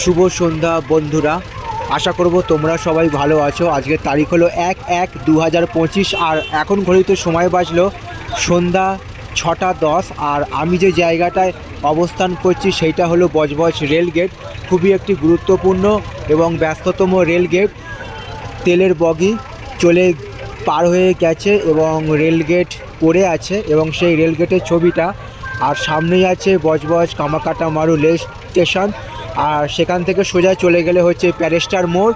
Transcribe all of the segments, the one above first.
শুভ সন্ধ্যা বন্ধুরা। আশা করব তোমরা সবাই ভালো আছো। আজকের তারিখ হলো এক এক দু হাজার পঁচিশ, আর এখন ঘড়িতে সময় বাজলো সন্ধ্যা ছটা দশ, আর আমি যে জায়গাটায় অবস্থান করছি সেইটা হলো বজবজ রেল গেট। খুবই একটি গুরুত্বপূর্ণ এবং ব্যস্ততম রেল গেট। তেলের বগি চলে পার হয়ে গেছে এবং রেলগেট পড়ে আছে এবং সেই রেলগেটের ছবিটা। আর সামনেই আছে বজবজ কামাকাটা মারু রেল স্টেশন। আর সেখান থেকে সোজা চলে গেলে হচ্ছে প্যারেস্টার মোড়।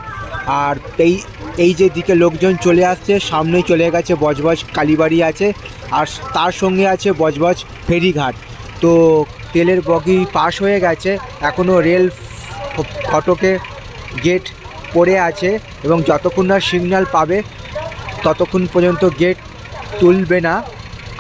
আর এই এই যে দিকে লোকজন চলে আসছে, সামনেই চলে গেছে বজবজ কালীবাড়ি আছে, আর তার সঙ্গে আছে বজবজ ফেরিঘাট। তো তেলের বগি পাস হয়ে গেছে এখনও রেল ফটকে গেট পড়ে আছে এবং যতক্ষণ না সিগন্যাল পাবে, ততক্ষণ পর্যন্ত গেট তুলবে না।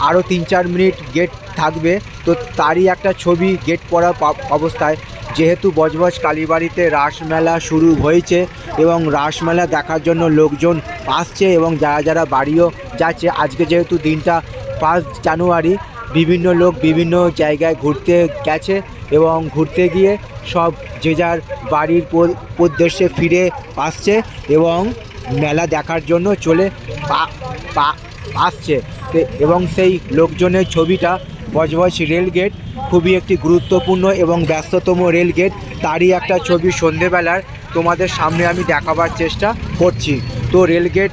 আরও তিন চার মিনিট গেট থাকবে, তো তারই একটা ছবি গেট পড়া অবস্থায়। যেহেতু বজবজ কালীবাড়িতে রাসমেলা শুরু হয়েছে এবং রাসমেলা দেখার জন্য লোকজন আসছে এবং যারা যারা বাড়িও যাচ্ছে, আজকে যেহেতু দিনটা পাঁচ জানুয়ারি, বিভিন্ন লোক বিভিন্ন জায়গায় ঘুরতে গেছে এবং ঘুরতে গিয়ে সব যে যার বাড়ির উদ্দেশ্যে ফিরে আসছে এবং মেলা দেখার জন্য চলে আসছে। এবং সেই লোকজনের ছবিটা বজবজ রেলগেট খুবই একটি গুরুত্বপূর্ণ এবং ব্যস্ততম রেলগেট তারই একটা ছবি সন্ধেবেলার তোমাদের সামনে আমি দেখাবার চেষ্টা করছি। তো রেলগেট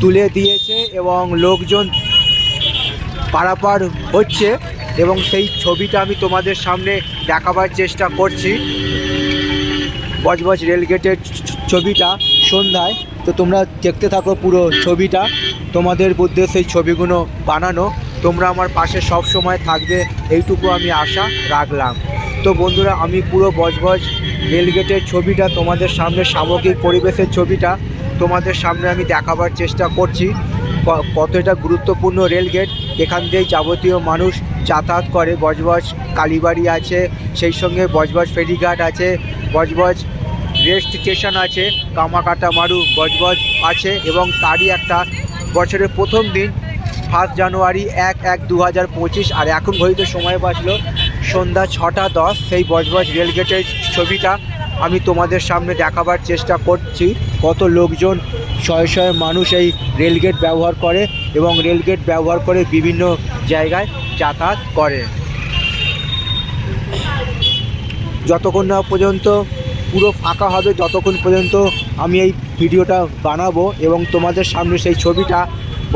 তুলে দিয়েছে এবং লোকজন পারাপার হচ্ছে এবং সেই ছবিটা আমি তোমাদের সামনে দেখাবার চেষ্টা করছি। বজবজ রেলগেটের ছবিটা সন্ধ্যায়। তো তোমরা দেখতে থাকো পুরো ছবিটা। তোমাদের মধ্যে সেই ছবিগুলো বানানো। তোমরা আমার পাশে সব সময় থাকবে, এইটুকু আমি আশা রাখলাম। তো বন্ধুরা, আমি পুরো বজবজ রেলগেটের ছবিটা, তোমাদের সামনে সামগ্রিক পরিবেশের ছবিটা তোমাদের সামনে আমি দেখাবার চেষ্টা করছি। ক- কত এটা গুরুত্বপূর্ণ রেলগেট, এখান দিয়ে যাবতীয় মানুষ যাতায়াত করে। বজবজ কালীবাড়ি আছে, সেই সঙ্গে বজবজ ফেরিঘাট আছে, বজবজ রেল স্টেশন আছে, কামাকাটা মারু বজবজ আছে এবং তারই একটা বছরের প্রথম দিন ফার্স্ট জানুয়ারি এক এক দু হাজার পঁচিশ, আর এখন ঘড়িতে সময় বাঁচলো সন্ধ্যা ছটা দশ, সেই বজবজ রেলগেটের ছবিটা আমি তোমাদের সামনে দেখাবার চেষ্টা করছি। কত লোকজন শয়ে শয়ে মানুষ এই রেলগেট ব্যবহার করে এবং রেলগেট ব্যবহার করে বিভিন্ন জায়গায় যাতায়াত করে। যতক্ষণ না পর্যন্ত পুরো ফাঁকা হবে, ততক্ষণ পর্যন্ত আমি এই ভিডিওটা বানাবো এবং তোমাদের সামনে সেই ছবিটা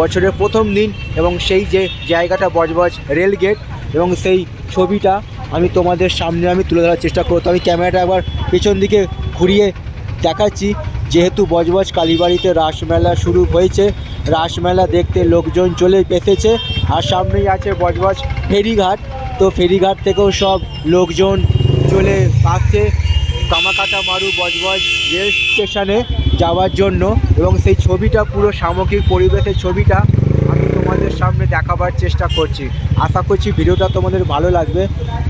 বছরের প্রথম দিন এবং সেই যে জায়গাটা বজবজ রেলগেট এবং সেই ছবিটা আমি তোমাদের সামনে আমি তুলে ধরার চেষ্টা করব। আমি ক্যামেরাটা একবার পেছন দিকে ঘুরিয়ে দেখাচ্ছি। যেহেতু বজবজ কালীবাড়িতে রাসমেলা শুরু হয়েছে, রাসমেলা দেখতে লোকজন চলে এসেছে আর সামনেই আছে বজবজ ফেরিঘাট। তো ফেরিঘাট থেকেও সব লোকজন চলে আসছে। কামাকাটা মারু বজবজ রেল স্টেশনে। যাওয়ার জন্য এবং সেই ছবিটা পুরো সামগ্রিক পরিবেশের ছবিটা আমি তোমাদের সামনে দেখাবার চেষ্টা করছি। আশা করছি ভিডিওটা তোমাদের ভালো লাগবে।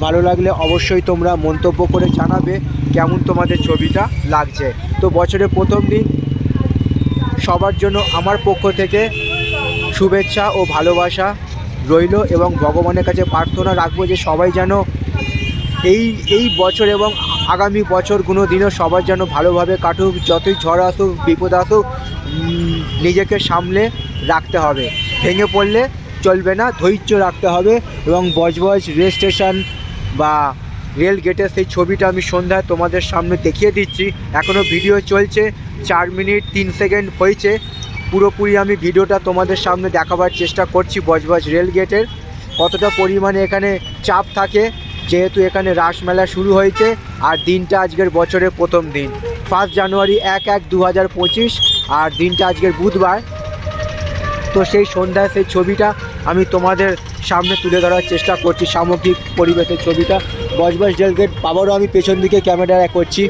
ভালো লাগলে অবশ্যই তোমরা মন্তব্য করে জানাবে কেমন তোমাদের ছবিটা লাগছে। তো বছরের প্রথম দিন সবার জন্য আমার পক্ষ থেকে শুভেচ্ছা ও ভালোবাসা রইল এবং ভগবানের কাছে প্রার্থনা রাখব যে সবাই যেন এই এই বছর এবং আগামী বছরগুলো দিনও সবার যেন ভালোভাবে কাটুক, যতই ঝড় আসুক, বিপদ আসুক নিজেকে সামলে রাখতে হবে। ভেঙে পড়লে চলবে না, ধৈর্য রাখতে হবে এবং বজবজ রেল স্টেশন বা রেল গেটের সেই ছবিটা আমি সন্ধ্যায় তোমাদের সামনে দেখিয়ে দিচ্ছি। এখনও ভিডিও চলছে, চার মিনিট তিন সেকেন্ড হয়েছে। পুরোপুরি আমি ভিডিওটা তোমাদের সামনে দেখাবার চেষ্টা করছি বজবজ রেল গেটের। কতটা পরিমাণে এখানে চাপ থাকে যেহেতু এখানে রাসমেলা শুরু হয়েছে আর দিনটা আজকের বছরের প্রথম দিন। ফার্স্ট জানুয়ারি এক এক দু হাজার পঁচিশ আর দিনটা আজকের বুধবার। তো সেই সন্ধ্যায় সেই ছবিটা আমি তোমাদের সামনে তুলে ধরার চেষ্টা করছি, সামগ্রিক পরিবেশের ছবিটা। বজবজ রেলগেট আবারও আমি পেছন দিকে ক্যামেরা করছি,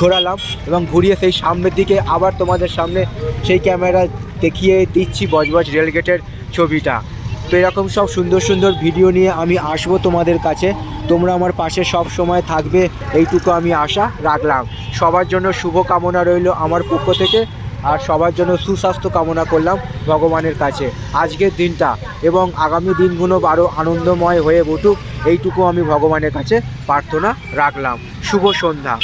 ঘোরালাম এবং ঘুরিয়ে সেই সামনের দিকে আবার তোমাদের সামনে সেই ক্যামেরা দেখিয়ে দিচ্ছি বজবজ রেলগেটের ছবিটা। তো এরকম সব সুন্দর সুন্দর ভিডিও নিয়ে আমি আসব তোমাদের কাছে। তোমরা আমার পাশে সব সময় থাকবে, এইটুকু আমি আশা রাখলাম। সবার জন্য শুভ কামনা রইল আমার পক্ষ থেকে, আর সবার জন্য সুস্বাস্থ্য কামনা করলাম ভগবানের কাছে। আজকের দিনটা এবং আগামী দিনগুলো আরও আনন্দময় হয়ে উঠুক, এইটুকু আমি ভগবানের কাছে প্রার্থনা রাখলাম। শুভ সন্ধ্যা।